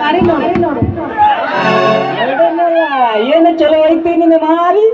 ಮಾರಿ ನೋಡು ನೋಡು ಏನು ಚಲೋ ಐತಿ ನಿನ್ನ ಮಾರಿ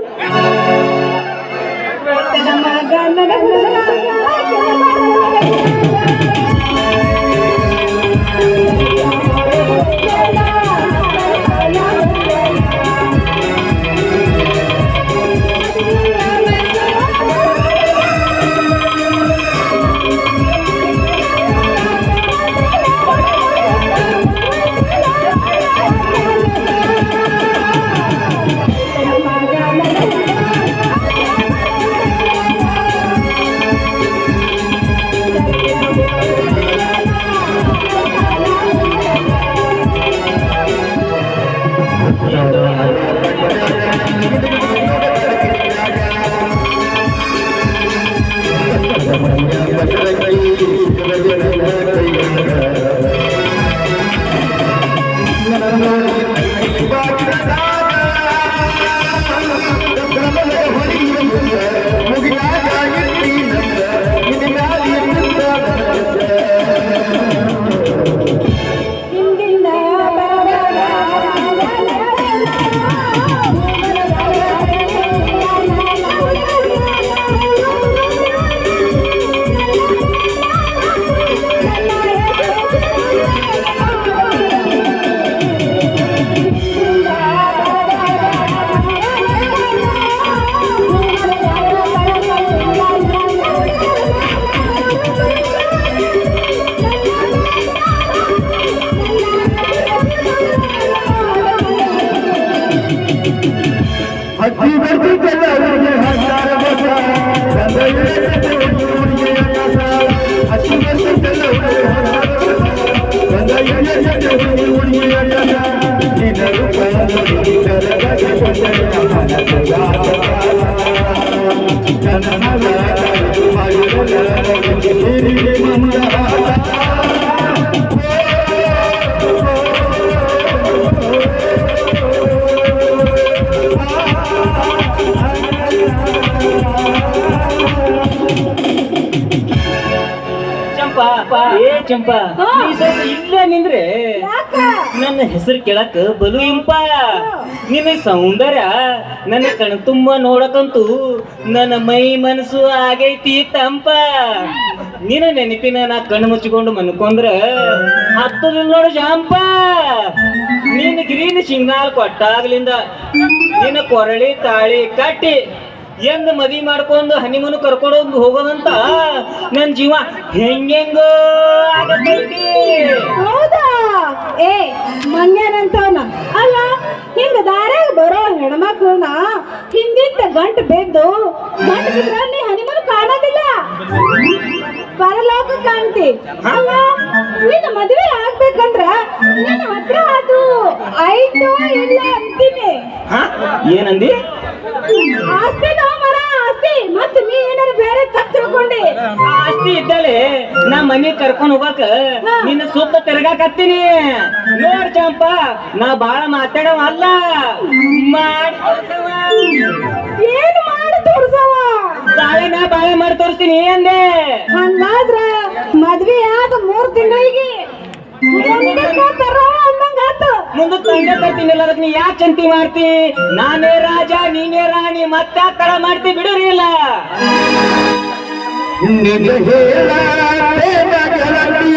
ಚಂಪಾ ಏ ಚಂಪಾ ನೀ ಸ್ವಲ್ಪ ಇಲ್ಲೇ ನಿಂದ್ರೆ. ಯಾಕ? ನನ್ನ ಹೆಸರು ಕೇಳಕ್ ಬಲು ಇಂಪ. ನಿನ್ನ ಸೌಂದರ್ಯ ನನ್ನ ಕಣ್ ತುಂಬ ನೋಡಕಂತೂ ನನ್ನ ಮೈ ಮನಸ್ಸು ಆಗೈತಿ ತಂಪ. ನಿನ್ನ ನೆನಪಿನ ನಾ ಕಣ್ಣು ಮುಚ್ಚಿಕೊಂಡು ಮನ್ಕೊಂಡ್ರ ಹತ್ತದಿಲ್ಲ ನೋಡು ಜಾಂಪ ನಿನ್ನ ಗ್ರೀನ್ ಸಿಗ್ನಲ್ ಕೊಟ್ಟಾಗ್ಲಿಂದ ನಿನ್ನ ಕೊರಳಿ ತಾಳಿ ಕಟ್ಟಿ ಎಂದ ಮದಿ ಮಾಡ್ಕೊಂಡು ಹನಿಮನು ಕರ್ಕೊಂಡು ಹೋಗೋದಂತ ನನ್ನ ಜೀವ. ಹೆಂಗೆಂಗೋ ಆಗತೈತಿ. ಹೌದಾ? ಏ ಮಂಗ್ಯಾನಂತವನ ಅಲ್ಲ ಹಿಂಗ ದಾರ್ಯಾಗ ಬರೋ ಹೆಣ್ಮಕ್ಳನ್ನ ಹಿಂದಿಂದ ಗಂಟು ಬೆದ್ದು ಗಂಟು ಹನಿಮನು ಕಾಣೋದಿಲ್ಲ. ಪರಲೋಕ ಕಾಣ್ತಿ. ಅಲ್ಲ ನಿನ್ನ ಮದುವೆ ಆಗ್ಬೇಕಂದ್ರ ನಿನ್ನ ಹತ್ರ ಅದು ಆಯ್ತು ಇಲ್ಲ ಅಂತೀನಿ. ಏನಂದಿ? ಆಸ್ತಿ ನೋ ಮರ ಆಸ್ತಿ. ಮತ್ ನೀ ಏನಾರ ಬೇರೆ ತಪ್ಪು ತಿಳ್ಕೊಂಡಿ? ಆಸ್ತಿ ಇದ್ದಲೆ ನಾ ಮನಿ ಕರ್ಕೊಂಡು ಹೋಗಾಕ ನಿನ್ನ ಸುತ್ತ ತಿರ್ಗಾಕತ್ತೀನಿ. ನೋಡ್ ಚಂಪ ನಾ ಬಾಳ ಮಾತಾಡವ ಅಲ್ಲ. ಮಾಡಿ ತೋರ್ಸವ. ಏನು ಮಾಡಿ ತೋರ್ಸವ ಬಾಳೆ ನಾ ಬಾಳೆ ಮಾಡಿ ತೋರಿಸ್ತೀನಿ ಅಂದೆ. ಹಂಗಾದ್ರ ಮದ್ವೆ ಆದ ಮೂರ್ ತಿಂಗಳಿಗೆ ಮುಂದೆ ತಂದೆ ತರ್ತೀನಿ ಅದಕ್ಕೆ ನೀ ಯಾಕೆ ಚಂತಿ ಮಾಡ್ತಿ? ನಾನೇ ರಾಜ, ನೀನೇ ರಾಣಿ, ಮತ್ತೆ ಕಳ ಮಾಡ್ತಿ ಬಿಡುರಿಲ್ಲ ನಿಜ ಹೇಳ ಗೆಳತಿ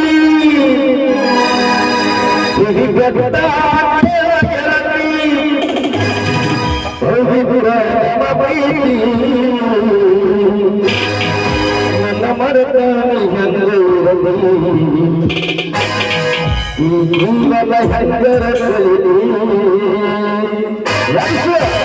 ಈ ಜೀವನ ಹೆಂಗರಲಿ ¡Gracias!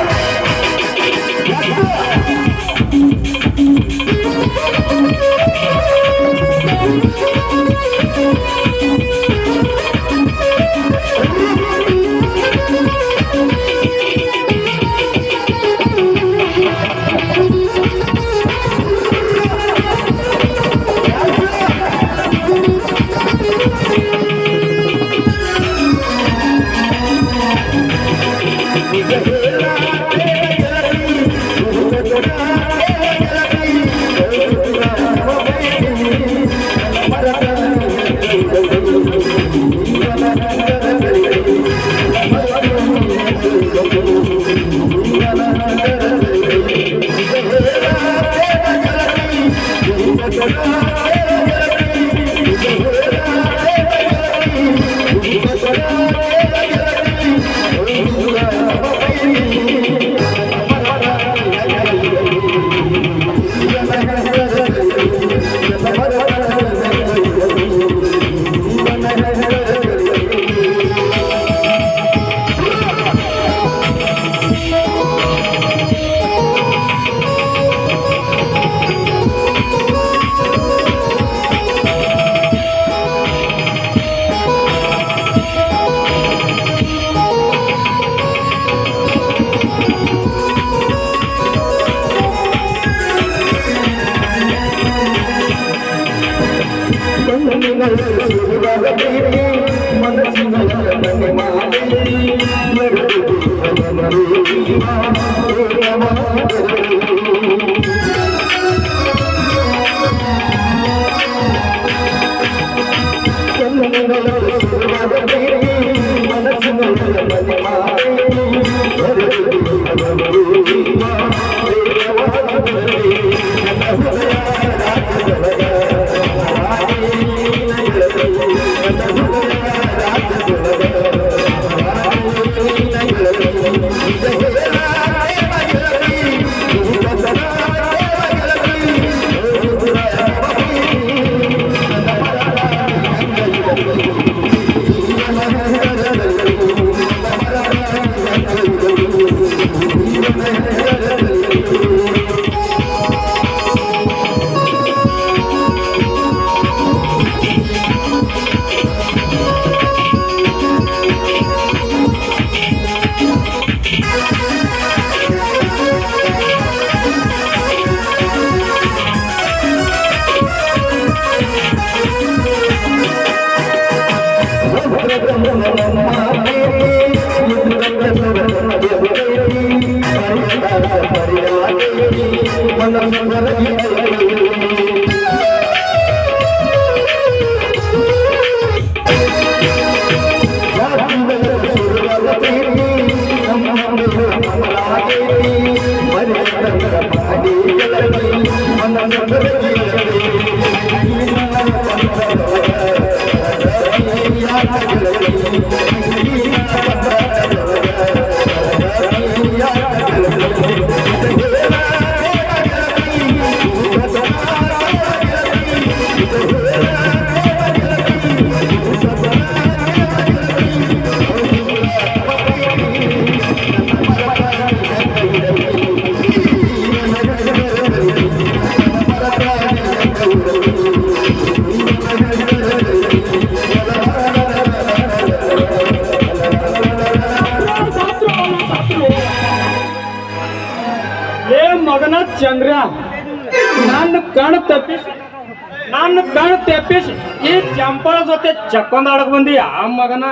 ಚಂಪಳ ಜೊತೆ ಚಕ್ಕೊಂದಾಡಕ್ ಬಂದಿ ಆ ಮಗನ?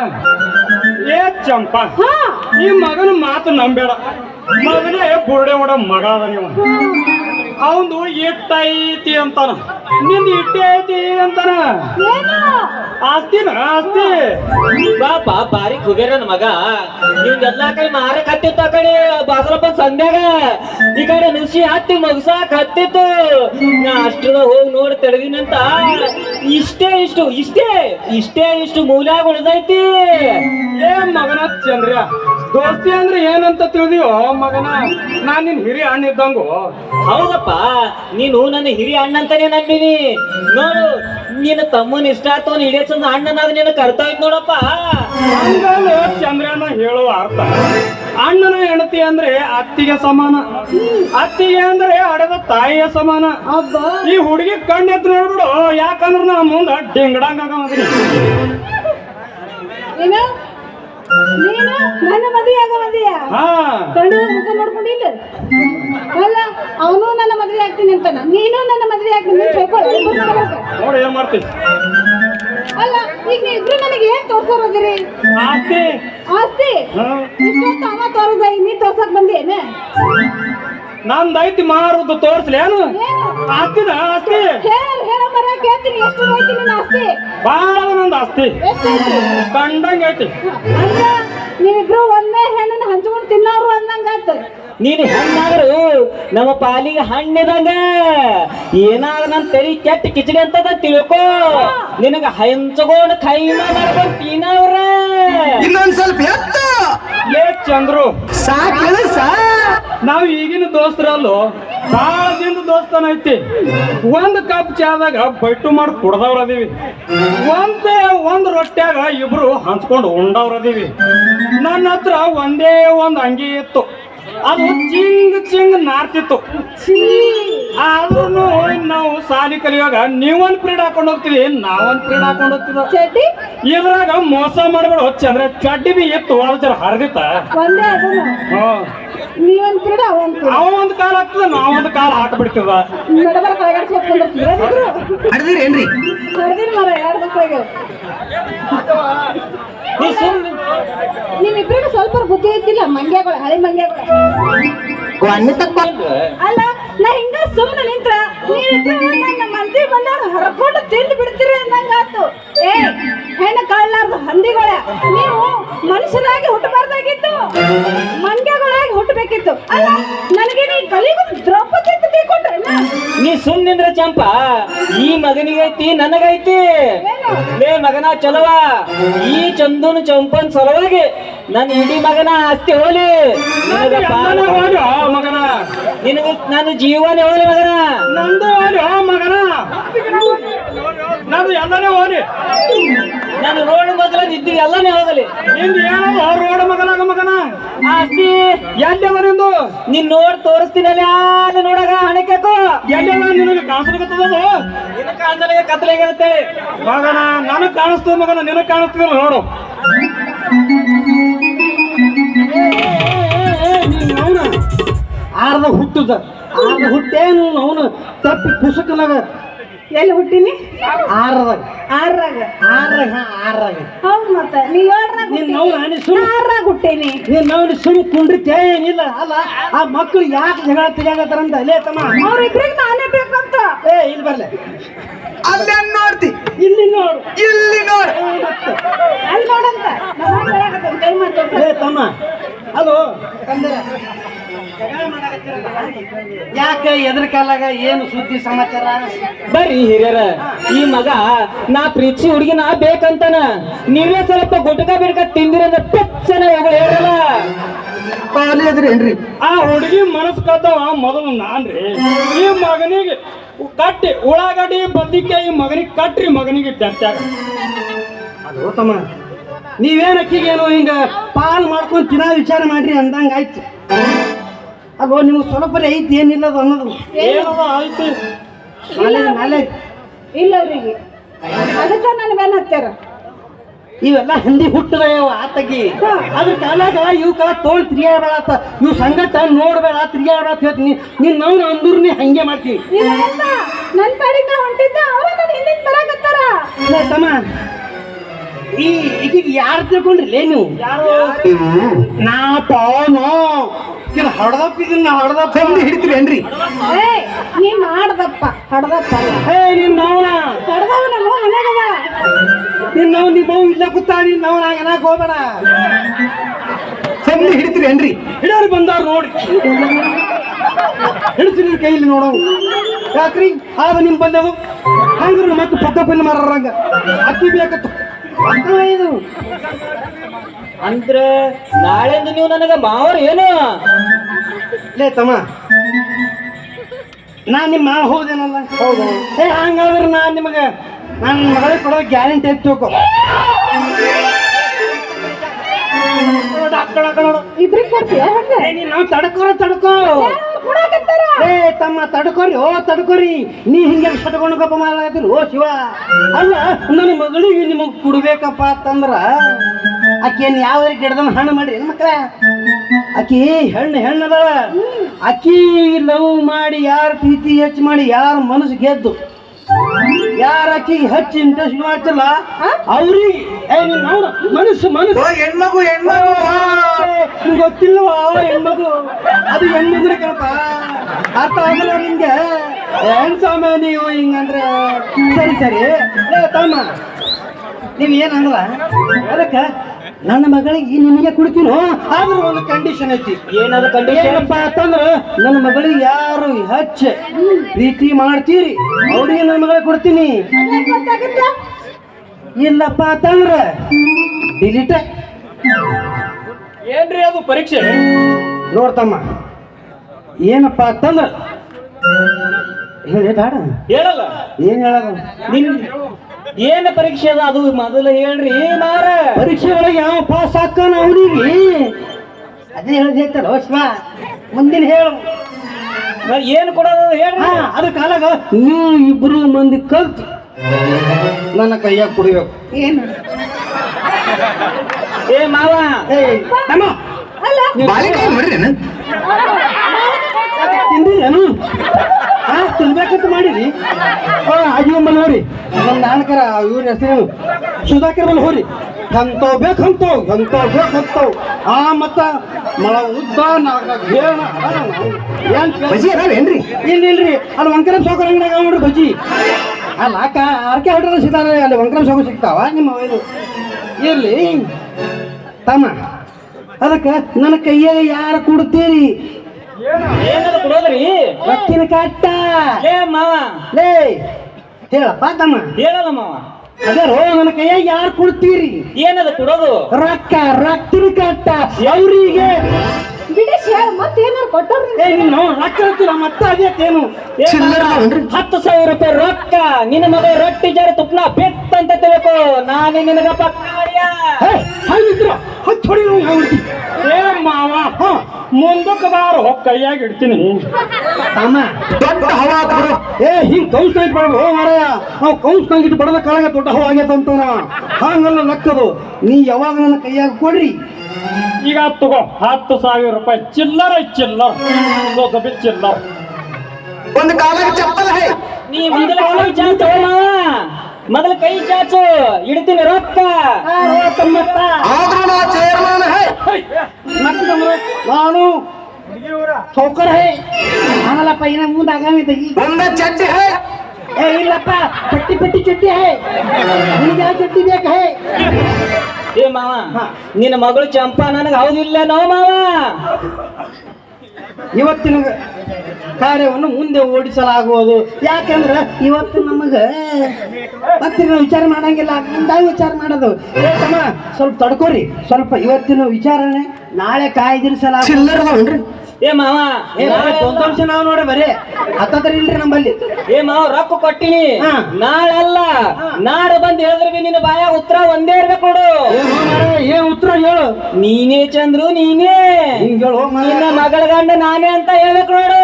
ಏ ಚಂಪಾ ಹಾ. ಈ ಮಗನ ಮಾತು ನಂಬೇಡ ಮಗನೇ ಬುರ್ಡೆ ಹೊಡ ಮಗ ಅದ ನೀವು. ಅವಂದು ಇಟ್ಟೈತಿ ಅಂತಾನ. ನಿಂದು ಇಟ್ಟೆ ಐತಿ ಅಂತಾನ. ಏನು? ಆಸ್ತಿನ ಆಸ್ತಿ. ಪಾಪ ಬಾರಿ ಕುಬೇರನ ಮಗ. ನೀ ಎಲ್ಲಾ ಕಡೆ ಮಾರಕ್ ಹತ್ತಿತ್ತು ಆ ಕಡೆ ಬಾಸರಪ್ಪ ಸಂಧ್ಯಾಗ ಈ ಕಡೆ ನುಸಿ ಹತ್ತಿ ಮಗಸಾ ಹತ್ತಿತ್ತು. ನಾ ಅಷ್ಟ್ರದ ಹೋಗಿ ನೋಡಿ ತೆಳದಿನಂತ. ಇಷ್ಟೇ ಇಷ್ಟು ಇಷ್ಟೇ ಇಷ್ಟೇ ಇಷ್ಟು ಮೂಲ ಉಳಿದೈತಿ. ಏ ಮಗನ ಚಂದ್ರ ದೋಸ್ತಿ ಅಂದ್ರೆ ಏನಂತ ತಿಳಿದಿಯೋ ಮಗನ? ನಾನ್ ನಿನ್ ಹಿರಿಯ ಅಣ್ಣ ಇದ್ದಂಗು. ಹೌದಪ್ಪ ನೀನು ನನ್ನ ಹಿರಿಯ ಅಣ್ಣ ಅಂತಾನೆ ನಂಬಿನಿ ನೋಡು ನಿನ್ನ ತಮ್ಮನ ಇಷ್ಟ ಆಯ್ತು ಹಿಡಿಯ ಚಂದ ಅಣ್ಣನಾದ ನಿನ್ನ ಕರ್ತಾ ಇದ್ ನೋಡಪ್ಪ. ಹಂಗಲ್ಲ ಚಂದ್ರನ ಹೇಳುವ ಅರ್ಥ. ಅಣ್ಣನ ಹೆಂಡತಿ ಅಂದ್ರೆ ಅತ್ತಿಗೆ ಸಮಾನ. ಅತ್ತಿಗೆ ಅಂದ್ರೆ ಅಡದ ತಾಯಿಯ ಸಮಾನ. ಅಬ್ಬ. ಈ ಹುಡುಗಿ ಕಣ್ಣೆತ್ ನೋಡ್ಬಿಡು ಯಾಕಂದ್ರ ನಾ ಮುಂದ ಡಿಂಗಡಂಗ ನೀನು ನನ್ನ ಮದುವೆ ಆಗ ಮದುವೆಯ? ಹಾ. ಕಣ್ಣು ಮುಖ ನೋಡ್ಕೊಂಡಿಲ್ಲ ಅಲ್ಲ ಅವನು ನನ್ನ ಮದುವೆ ಆಗ್ತೀನಿ ಅಂತಾನ? ನೀನು ನನ್ನ ಮದುವೆ ಆಗ್ತೀನಿ ನೋಡಿ ಏನ್ ಮಾಡ್ತಿ? ಅಲ್ಲ ಈಗ ಇಬ್ರು ನನಗೆ ಏನ್ ತೋರ್ಸೋರದಿರಿ ಆಸ್ತಿ. ಆಸ್ತಿ? ಹಾ. ಇಷ್ಟೊತ್ತು ಅವ ತೋರ್ಸ ನೀ ತೋರ್ಸಕ್ ಬಂದೇನ ನಂದೈತಿ ಮಾರುದು ತೋರ್ಸ್ಲಿ ಏನು? ಏನು? ಆಸ್ತಿನ ಆಸ್ತಿ? ಹೇಳ ಹೇಳ ಮರ ನಿನ್ನ ಬಾಳ ನಂದು ಆಸ್ತಿ. ಕಂಡಂಗ ಐತಿ ನೀವಿಬ್ರು ಒಂದೇ ಹೆಣ್ಣನ್ನ ಹಂಚ್ಕೊಂಡು ತಿನ್ನೋರು ಅಂದಂಗ ನೀನು ಹೆಣ್ಣಾದ್ರು ನಮ್ಮ ಪಾಲಿಗೆ ಹಣ್ಣಿದಂಗ ಏನಾಗ ನನ್ ತರಿ ಕೆಟ್ಟ ಕಿಚಡಿ ಅಂತದ ತಿಳ್ಕೋ. ನಿನಗ ಹಂಚಗೋಣ ಕೈ ಮಾಡ್ಕೊಂಡ್ ತಿನ್ನವ್ರ ಇನ್ನೊಂದ್ ಸ್ವಲ್ಪ ಎತ್ತ. ಲೇ ಚಂದ್ರು. ಸಾಕು ಸಾ. ನಾವು ಈಗಿನ ದೋಸ್ತರಲ್ಲೂ ಭಾಳ ದಿನ ದೋಸ್ತನ ಐತಿ. ಒಂದ್ ಕಪ್ ಚಾದಾಗ ಬೈಟು ಮಾಡಿ ಕುಡ್ದವ್ರ ಅದೀವಿ. ಒಂದೇ ಒಂದ್ ರೊಟ್ಟ್ಯಾಗ ಇಬ್ರು ಹಂಚ್ಕೊಂಡು ಉಂಡವ್ರ ಅದೀವಿ. ನನ್ನ ಹತ್ರ ಒಂದೇ ಒಂದ್ ಅಂಗಿ ಇತ್ತು. ಅದು ಚಿಂಗ್ ಚಿಂಗ್ ನಾರ್ತಿತ್ತು. ಆದ್ರೂ ನಾವು ಸಾಲಿ ಕಲಿಯುವಾಗ ನೀವೊಂದ್ ಪ್ರೀಡ್ ಹಾಕೊಂಡು ಹೋಗ್ತೀರಿ ನಾವೊಂದ್ ಪ್ರೀಡ್ ಹಾಕೊಂಡು ಹೋಗ್ತೀವಿ ಚಡ್ಡಿ? ಇದ್ರಾಗ ಮೋಸ ಮಾಡ್ಬೇಡ ಅಂದ್ರೆ ಚಡ್ಡಿ ಬಿ ಎತ್ತು ಅದು ಜರ ಹರಿದಿತ್ತ? ನೀವೊಂದ್ ಅವ ಒಂದ್ ಕಾಲ್ ಹಾಕ್ಬಿಡ್ತೀವ ನಾವ್ ಒಂದ್ ಕಾಲ ಹಾಕ್ಬಿಡ್ತದ ನಡಬರ ನೀ ಸುಮ್ಮನೆ ನಿಮ್ಮಿಬ್ರಿಗೂ ಸ್ವಲ್ಪ ಬುದ್ಧಿ ಐತಿಲ್ಲ ಮಂಗ್ಯಗಳು ಹಳೆ ಮಂಗ್ಯಗಳು. ಅಲ್ಲ ನಾ ಹಿಂಗ ಸುಮ್ಮನೆ ನಿಂತ್ರ ನನ್ನ ಮಂದಿ ಬಂದವ್ರ ಹರ್ಕೊಂಡು ತಿಂದು ಬಿಡ್ತೀರಿ ಅಂದಂಗಾತು ಏ ಹೆಣ್ಣು ಕಾಳಲಾರ್ದು ಹಂದಿಗಳ ನೀವು ಮನುಷ್ಯರಾಗಿ ಹುಟ್ಟಬಾರ್ದಾಗಿತ್ತು. ಮಂಗ್ಯಗಳಾಗಿ ಹುಟ್ಟಬೇಕಿತ್ತು. ಅಲ್ಲ ನನಗೆ ನೀ ಕಲಿಗೂ ದ್ರೌಪದಿ ಅಂತ ತಿಳ್ಕೊಂಡ್ರೆ ನೀ ಸುಮ್ಮನಿಂದ್ರ ಚಂಪಾ. ಈ ಮಗನಿಗೈತಿ ನನಗೈತಿ. ಲೇ ಮಗನ ಚಲವ. ಈ ಚಂದನ್ ಚಂಪನ್ ಸಲುವಾಗಿ ನನ್ನ ಇಡೀ ಮಗನ ಆಸ್ತಿ ಹೋಲಿ. ನಿನಗ ಪಾಲು ಮಗನ. ನಿನಗ ನನ್ನ ಜೀವನ ಹೋಲಿ ಮಗನ. ನಂದು ಹೋಲಿ ಆ ಮಗನ. ನಂದು ಎಲ್ಲನೇ ಹೋಲಿ. ನಾನು ರೋಡ್ ಮೊದಲ ನಿದ್ದು ಎಲ್ಲನೇ ಹೋಗಲಿ. ನಿಂದು ಏನೋ ರೋಡ್ ಮಗನಾಗ ಮಗನ. ಆಸ್ತಿ. ಎಲ್ಲಿ ಅದ ನಿಂದು? ನೀನ್ ನೋಡ್ ತೋರಿಸ್ತೀನಲ್ಲ ನೋಡಗ. ಹಣಕ್ಕಾಕು ಎಲ್ಲಿ ಅದ ನಿನಗೆ ಕಾಣಿಸ್ಲಿಕ್ಕತ್ತದದು ನಿನ್ನ ಕಾಲ್ಸಲಿಗೆ ಕತ್ತಲಿಗೆ ಅಂತೇಳಿ ಮಗನ ನನಗ್ ಕಾಣಿಸ್ತದ ಮಗನ ನಿನಗ್ ಕಾಣಿಸ್ತಿಲ್ಲ ನೋಡು. ಆರ್ದ ಹುಟ್ಟದ. ಆರ್ದ ಹುಟ್ಟೇನು ಅವನು. ತಪ್ಪಿ ಪುಸ್ತಕನಾಗ ಎಲ್ಲಿ ಹುಟ್ಟಿನಿ? ಆರ್ರಾಗ. ಆರ್ರಾಗ. ಆರ್ರಾಗ ಹಾ ಆರ್ರಾಗ. ಹೌದು ಮತ್ತೆ. ನೀ ಏಳ್ರಾಗ ನೀನ್ ನಾವು ನಾನು ಸುಮ್ ಆರ್ರಾಗ ಹುಟ್ಟೇನಿ? ನೀನ್ ನಾವು ಸುಮ್ ಕುಂಡ್ರಿತೇ ಏನಿಲ್ಲ ಅಲ್ಲ ಆ ಮಕ್ಕಳು ಯಾಕೆ ಜಗಳ ತೆಗಿಯಾಗತ್ತಾರಂತ ಅಲ್ಲೇ ತಮ್ಮ. ಅವ್ರಿಬ್ರಿಗೆ ನಾನೇ ಬೇಕಂತ. ಏ ಇಲ್ಲಿ ಬರ್ಲೆ. ಅಲ್ಲೇ ನೋಡ್ತಿ? ಇಲ್ಲಿ ನೋಡು. ಇಲ್ಲಿ ನೋಡು. ಅಲ್ಲಿ ನೋಡಂತ. ಕೈ ಮಾಡ್ತಾರೆ ಏ ತಮ್ಮ. ಅದು ಯಾಕೆ ಎದ್ರ ಕಾಲಾಗ ಏನು ಸುದ್ದಿ ಸಮಾಚಾರ? ಬರ್ರಿ ಹಿರಿಯರ ಈ ಮಗ ನಾ ಪ್ರೀತಿ ಹುಡುಗಿ ನಾ ಬೇಕಂತಾನ. ನೀವೇ ಸ್ವಲ್ಪ ಗುಟ್ಕ ಬಿಡ್ಕ ತಿಂದಿರಂದ್ರೆ ಪೆಚ್ಚನ ಹೋಗ್ಲಿ ಹೇಳಲ್ಲ ಆ ಹುಡುಗಿ ಮನಸ್ ಕದ್ದವ ಮೊದಲು ನಾನ್ರಿ. ಈ ಮಗನಿಗೆ ಕಟ್ಟಿ ಉಳ್ಳಾಗಡ್ಡಿ ಈ ಮಗನಿಗೆ ಕಟ್ರಿ ಮಗನಿಗೆ ಚರ್ಚಾಗ ಅದು ತಮ್ಮ ನೀವೇನ್ ಅಕ್ಕಿಗೇನು ಹಿಂಗ ಪಾಲ್ ಮಾಡ್ಕೊಂಡು ತಿನ್ನ ವಿಚಾರ ಮಾಡ್ರಿ ಅಂದಂಗ ಆಯ್ತು ನೀವು ನಿಮ್ಗೆ ಸ್ವಲ್ಪ ಐತಿ ಏನಿಲ್ಲ ಅದು ಅನ್ನೋದು. ಏನದ ಆಯ್ತು. ನಾಳೆ ನಾಳೆ. ಇಲ್ಲ ರೀ ಅದಕ್ಕ ನನ್ನ ಬೆನ್ನ ಹತ್ತಾರ ಇವೆಲ್ಲ ಹಂದಿ ಹುಟ್ಟದ ಆತಗಿ ಅದ್ರ ಕಾಲಾಗ ಇವಕ್ಕ ತೋಳ್ ತಿರ್ಗಾಡಬೇಡ ಇವ್ ಸಂಗತ ನೋಡ್ಬೇಡ ತಿರ್ಗಾಡಬೇಡ ಅಂತ ಹೇಳ್ತೀನಿ. ನೀನ್ ನಾವು ಅಂದ್ರು ನೀ ಹಂಗೆ ಮಾಡ್ತೀವಿ ನನ್ನ ಪಾಡಿಗೆ ನಾ ಹೊಂಟಿದ್ದ ಅವ್ರ ನನ್ನ ಹಿಂದಿನ ಬರಾಕತ್ತಾರ. ಲೇ ತಮ್ಮ. ಈ ಈಗ ಯಾರು ತಿಳ್ಕೊಂಡ್ರಿ ನೀವು? ಯಾರು? ನಾ ಪಾವನು ಇದು ಹಡದಪ್ಪ ಇದನ್ನ ಹೊಡೆದಪ್ಪ. ತಂದು ಹಿಡಿತೀರೇನ್ರಿ ಏ ನೀ ಮಾಡ್ದಪ್ಪ. ಹಡ್ದಪ್ಪ ಅಲ್ಲ. ಹೇ ನಿನ್ ನಾವನ ಹಡ್ದವ ನಮ್ಮ ಹಣಗದ ನಿನ್ ನಾವು ನಿಮ್ಮ ಇಲ್ಲ ಕೂತಾ ನಿನ್ ನಾವನ ಏನಕ್ ಹೋಗ್ಬೇಡ. ತಂದು ಹಿಡಿತೀರೇನ್ರಿ ಹಿಡಿಯೋರು ಬಂದಾರ ನೋಡಿ. ಹಿಡಿತೀನಿ ಕೈಯಲ್ಲಿ ನೋಡೋ. ಯಾಕ್ರಿ? ಆದ ನಿಮ್ ಬಂದವು. ಹಂಗ್ರಿ ಮತ್ತೆ ಪಕ್ಕ ಪನ್ನ ಮಾರಂಗ ಅಕ್ಕಿ ಬೇಕತ್ತು. ಇದು. ಅಂದ್ರ ನಾಳೆಂದು ನೀವು ನನಗ ಮಾವ್ರ ಏನು? ಲೇ ತಮ್ಮ ನಾ ನಿಮ್ಮ ಮಾವ ಹೋದೇನಲ್ಲ? ಹೌದು? ಏ ಹಂಗಾದ್ರೆ ನಾ ನಿಮಗೆ ನನ್ನ ಮಗಳಿಗೆ ಕೊಡೋ ಗ್ಯಾರಂಟಿ ಐತಿ ತಿಳ್ಕೊ. ಇಬ್ರಿಗೆ ಕೊಡ್ತೀಯ ಹಂಗ ನಾವು ತಡ್ಕೋರ ತಡ್ಕೋ. ಏ ತಮ್ಮ ತಡ್ಕೋರಿ ಓ ತಡ್ಕೋರಿ. ನೀ ಹಿಂಗೆ ಸಟ್ಕೊಂಡು ಗಪ್ಪ ಓ ಶಿವ. ಅಲ್ಲ ನನ್ನ ಮಗಳಿಗೆ ನಿಮಗೆ ಕೊಡ್ಬೇಕಪ್ಪ ಅಂತಂದ್ರ ಆಕೇನ್ ಯಾವ ಗಿಡದನ್ನ ಹಣ್ಣು ಮಾಡ್ರಿ ಏನ್ ಮಕ್ಕಳ? ಆಕಿ ಹೆಣ್ಣು ಹೆಣ್ಣದ. ಆಕಿ ಲವ್ ಮಾಡಿ ಯಾರ ಪ್ರೀತಿ ಹೆಚ್ಚು ಮಾಡಿ ಯಾರ ಮನಸ್ಸು ಗೆದ್ದು ಯಾರ ಆಕಿಗೆ ಹೆಚ್ಚು ಇಂಟ್ರೆಸ್ಟ್ ಮಾಡ್ತಿಲ್ಲ ಅವ್ರಿಗೆ ಮನಸ್ಸು ಮನಸ್ಸು. ಹೆಣ್ಮಗು ಹೆಣ್ಮಗು ಗೊತ್ತಿಲ್ವ ಹೆಣ್ಮಗು? ಅದು ಹೆಣ್ಣಿದ್ರೆ ಕಣಪ್ಪ. ಅರ್ಥ ಆಗಲ್ಲ ನಿಮ್ಗೆ ಏನ್ ಸ್ವಾಮಿ ನೀವು ಹಿಂಗಂದ್ರೆ. ಸರಿ ಸರಿ. ಏ ತಮ್ಮ ಏನು ಏನಂದ್ರ ಅದಕ್ಕೆ ನನ್ನ ಮಗಳಿಗೆ ನಿಮಗೆ ಕೊಡ್ತೀನೋ? ಆದ್ರೆ ಒಂದು ಕಂಡೀಷನ್ ಐತಿ. ಏನಾದ್ರು ಕಂಡೀಷನ್ ಅಪ್ಪ ಅಂತಂದ್ರ ನನ್ನ ಮಗಳಿಗೆ ಯಾರು ಹಚ್ಚ ಪ್ರೀತಿ ಮಾಡ್ತೀರಿ? ಅವ್ರಿಗೆ ನನ್ನ ಮಗಳಿಗೆ ಕೊಡ್ತೀನಿ. ಇಲ್ಲಪ್ಪ ಅಂತಂದ್ರ ಡಿಲೀಟ್ ಏನ್ರಿ ಅದು ಪರೀಕ್ಷೆ? ನೋಡ್ತಮ್ಮ ಏನಪ್ಪ ಅಂತಂದ್ರ ಹೇಳಿ ಬೇಡ. ಹೇಳಲ್ಲ ಏನ್ ಹೇಳೋದು? ನಿನ್ ಏನ ಪರೀಕ್ಷೆ ಅದ? ಅದು ಮೊದಲು ಹೇಳ್ರಿ ಮಾರ. ಪರೀಕ್ಷೆ ಒಳಗೆ ಯಾವ ಪಾಸ್ ಹಾಕೋಣ ಅವನಿಗೆ? ಅದೇ ಹೇಳದ್ ಹೇಳ್ತಾರ ಶಿವ ಮುಂದಿನ ಹೇಳು. ಏನು ಏನ್ ಕೊಡೋದು ಹೇಳ್ರಿ. ಅದ ಕಾಲಾಗ ನೀವು ಇಬ್ರು ಮಂದಿ ಕಲ್ತು ನನ್ನ ಕೈಯಾಗ ಕುಡಿಬೇಕು. ಏನು? ಏ ಮಾವ. ಏ ನಮ್ಮ. ಬಾಲಿಕಾಯಿ ನೋಡ್ರಿ ತಿಂದಿರೇನು ತಿನ್ಬೇಕಂತ ಮಾಡಿರಿ? ಅಯ್ಯೋ ಮಲ್ ಹೋರಿ ನಮ್ಮ ನಾನಕರ ಇವ್ರ ಹೆಸರು ಸುಧಾಕರ್ ಬಲ್ ಹೋರಿ ಎಂತವ್ ಬೇಕು ಅಂತವ್ ಎಂತವ್ ಬೇಕು ಅಂತವ್ ಆ ಮತ್ತ ಮಳ ಉದ್ದ ಬಜಿ ಅದಾವೇನ್ರಿ ಇಲ್ಲ ಇಲ್ರಿ ಅಲ್ಲಿ ವಂಕರ ಸೌಕರ್ ಅಂಗಡಿ ನೋಡ್ರಿ ಬಜ್ಜಿ ಅಲ್ಲ ಅಕ್ಕ ಆರ್ಕೆ ಹೊಟ್ಟೆ ಸಿಗ್ತಾರೆ ಅಲ್ಲಿ ವಂಕರಂ ಸೌಕರ್ ಸಿಗ್ತಾವ ನಿಮ್ಮ ಇದು. ಇರ್ಲಿ. ತಮ್ಮ ಅದಕ್ಕೆ ನನ್ನ ಕೈಯಾಗ ಯಾರು ಕೊಡ್ತೀರಿ ರಕ್ತಿನ ಕಟ್ಟ ಲೇ ಮಾವ ಲೇ ಹೇಳಪ್ಪ ತಮ್ಮ. ಹೇಳಲ್ಲ ಮಾವ. ಅದೇ ರೋ ನನ್ನ ಕೈಯಾಗ ಯಾರು ಕೊಡ್ತೀರಿ? ಏನದ ಕೊಡೋದು? ರೊಕ್ಕ ರಕ್ತಿನ ಕಟ್ಟ ಅವರಿಗೆ. ಬಿಡಿಸಿ ಹೇಳ ಮತ್ತೇನಾರು ಕೊಟ್ಟವ್ರಿ ಏ ನೀನು ರೊಕ್ಕ ಇರ್ತೀರ ಮತ್ತೆ ಅದೇತೇನು? ಹತ್ತು ಸಾವಿರ ರೂಪಾಯಿ ರೊಕ್ಕ ನಿನ್ನ ಮಗ ರೊಟ್ಟಿ ಜಾರಿ ತುಪ್ಪನ ಬೆತ್ತ ಅಂತ ತಿಳ್ಕೊ. ನಾನೇ ನಿನಗ ಪಕ್ಕಾಡ್ಯ ಹಾಗಿದ್ರ ಹತ್ತು ಹೊಡಿ ಏ ಮಾವ ಹ. ಮುಂದಕ್ಕೆ ಬಾರು ಕೈಯಾಗ ಇಡ್ತೀನಿ. ತಮ್ಮ. ದೊಡ್ಡ ಹವಾ ಗುರು ಏ ಹಿಂಗ್ ಕೌಸ್ ನೈಟ್ ಮಾಡ್ಬೋ ಮಾರಾಯ ನಾವು ಕೌನ್ಸ್ ನಂಗಿಟ್ಟು ಬಡದ ಕಾಲಾಗ ದೊಡ್ಡ ಹವ ಆಗೈತ ಹಾಂಗಲ್ಲ ನಕ್ಕದು. ಲಕ್ಕದು ನೀ ಯಾವಾಗ ನನ್ನ ಕೈಯಾಗ ಕೊಡ್ರಿ? ಈಗ ತಗೋ. ಹತ್ತು ಸಾವಿರ ರೂಪಾಯಿ ಚಿಲ್ಲರ ಚಿಲ್ಲರ್. ಸೊಸಬಿ ಚಿಲ್ಲರ್. ಒಂದು ಕಾಲಾಗ ಚಪ್ಪಲ್ ಹೈ. ನೀ ಮೊದಲ ಕೈ ಚಾಚು ಮೊದಲ ಕೈ ಚಾಚು. ಇಡ್ತೀನಿ ರೊಕ್ಕ. ತಮ್ಮತ್ತ ಆದ್ರೂ ನಾ ಚೇರ್ಮನ್ ಹೈ. ಮತ್ತೆ ನಾನು ಸೌಕರ್ ಹೇ. ಆಗಲ್ಲಪ್ಪ ಇನ್ನ ಮುಂದೆ ಆಗಾಮಿದ್ದ ಈಗ ಒಂದ ಹೇ ಹೈ. ಏ ಇಲ್ಲಪ್ಪ ಪಟ್ಟಿ ಪಟ್ಟಿ ಚಟ್ಟಿ ಹೇ. ನಿನಗೆ ಯಾವ ಚಟ್ಟಿ ಬೇಕು ಹೇ? ಏ ಮಾವ ನಿನ್ನ ಮಗಳು ಚಂಪಾ ನನಗೆ ಹೌದಿಲ್ಲ ನೋ ಮಾವ. ಇವತ್ತಿನ ಕಾರ್ಯವನ್ನು ಮುಂದೆ ಓಡಿಸಲಾಗುವುದು. ಯಾಕಂದ್ರೆ ಇವತ್ತು ನಮಗೆ ಮತ್ತಿನ ನಾವು ವಿಚಾರ ಮಾಡಂಗಿಲ್ಲ. ಮುಂದಾಗ ವಿಚಾರ ಮಾಡೋದು? ಏ ತಮ್ಮ ಸ್ವಲ್ಪ ತಡ್ಕೋರಿ. ಸ್ವಲ್ಪ ಇವತ್ತಿನ ವಿಚಾರಣೆ ನಾಳೆ ಕಾಯ್ದಿರಿಸಲಾಗ ಚಿಲ್ಲರ್ ಏ ಮಾವ ವರ್ಷ ನಾವು ನೋಡಿ ಬರೀ. ಹತ್ತತ್ರ ಇಲ್ರಿ ನಮ್ಮಲ್ಲಿ. ಏ ಮಾವ ರೊಕ್ಕ ಕೊಟ್ಟಿನಿ. ಹಾ. ನಾಳಲ್ಲ. ನಾಳೆ ಬಂದ್ ಹೇಳಿದ್ರೆ ಬಿ ನಿನ್ನ ಬಾಯ ಉತ್ತರ ಒಂದೇ ಇರ್ಬೇಕು ನೋಡು. ಏ ಏನ್ ಉತ್ತರ ಹೇಳು. ನೀನೇ ಚಂದ್ರು ನೀನೇ. ಹಿಂಗ್ ಹೇಳು ಮಾರಾಯ. ನಿನ್ನ ಮಗಳ ಗಂಡ ನಾನೇ ಅಂತ ಹೇಳ್ಬೇಕು ನೋಡು.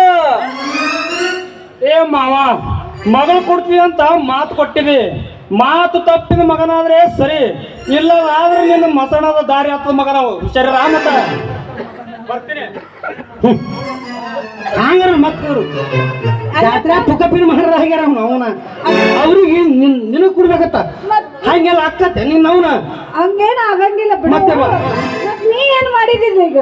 ಏ ಮಾವ ಮಗಳು ಕೊಡ್ತೀವಿ ಅಂತ ಮಾತು ಕೊಟ್ಟಿವಿ ಮಾತು ತಪ್ಪಿದ ಮಗನಾದ್ರೆ ಸರಿ. ಇಲ್ಲವಾದ್ರೆ ನಿನ್ನ ಮಸಣದ ದಾರಿ ಹತ್ತದ ಮಗನ ಹುಷಾರ ರಾಮತ ಹಂಗಾರ ಮಕ್ಕಳು. ಜಾತ್ರೆ ಪುಕಪಿನ ಮಹಾರ ಹಾಗ್ಯಾರ ಅವ್ನ ಅವನ. ಅವ್ರಿಗೆ ನಿನ್ ನಿನಗ್ ಕೊಡ್ಬೇಕತ್ತ? ಹಂಗೆಲ್ಲ ಅಕ್ಕತ್ತೆ ನಿನ್ನ ಅವನ. ಹಂಗೇನ ಆಗಂಗಿಲ್ಲ ಬಿಡು. ಮತ್ತೆ ಬಾ. ನೀ ಏನ್ ಮಾಡಿದಿಲ್ಲ ಈಗ?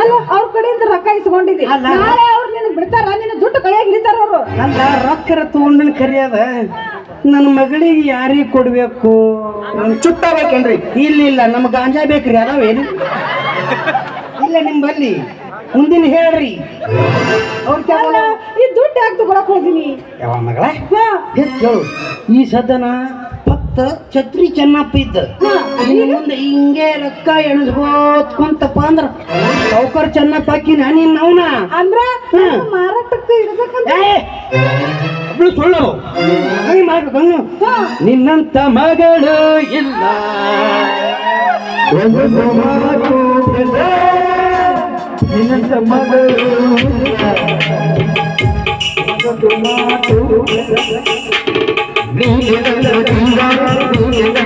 ಅಲ್ಲ ಅವ್ರ ಕಡೆಯಿಂದ ರೊಕ್ಕ ಇಸ್ಕೊಂಡಿದ್ದಿ. ಅಲ್ಲ. ನಾಳೆ ಅವ್ರು ನಿನ್ ಬಿಡ್ತಾರ? ನಿನ್ನ ದುಡ್ಡು ಕೈಯಾಗ ಹಿಡಿತಾರ ಅವರು. ಅಲ್ಲ ರೊಕ್ಕರ ತಗೊಂಡಿನ ಕರಿಯದ? ನನ್ನ ಮಗಳಿಗೆ ಯಾರಿಗೆ ಕೊಡ್ಬೇಕು? ನನ್ನ ಚುಟ್ಟ ಬೇಕೇನ್ರಿ? ಇಲ್ಲ ಇಲ್ಲ ನಮ್ ಗಾಂಜಾ ಬೇಕ್ರಿ ಅದಾವೇನು? ಇಲ್ಲ ನಿಂಬಲ್ಲಿ. ಮುಂದಿನ ಹೇಳ್ರಿ. ಅವ್ರ ಅಲ್ಲ ಈ ದುಡ್ಡು ಯಾಕೆ ತಗೊಳಕ್ ಹೋದಿನಿ? ಯಾವ ಮಗಳ ಹೆಚ್ಚು ಹೇಳು ಈ ಸದನ ಭಕ್ತ ಛತ್ರಿ ಚೆನ್ನಪ್ಪ ಇದ್ದ. ಇನ್ನು ಮುಂದೆ ಹಿಂಗೆ ರೊಕ್ಕ ಎಣಸ್ಬೋತ್ಕೊಂತಪ್ಪ ಅಂದ್ರ ಸೌಕರ್ ಚೆನ್ನಪ್ಪ ಹಾಕಿನ ನಾನಿನ್ ಅವನ ಅಂದ್ರ ಮಾರಾಟಕ್ಕೆ ಇಡ್ಬೇಕಂತ? ಅವಳು ಸುಳ್ಳು. ಹಂಗೆ ಮಾಡ್ಬೇಕು. ನಿನ್ನಂತ ಮಗಳು ಇಲ್ಲ. Thank you.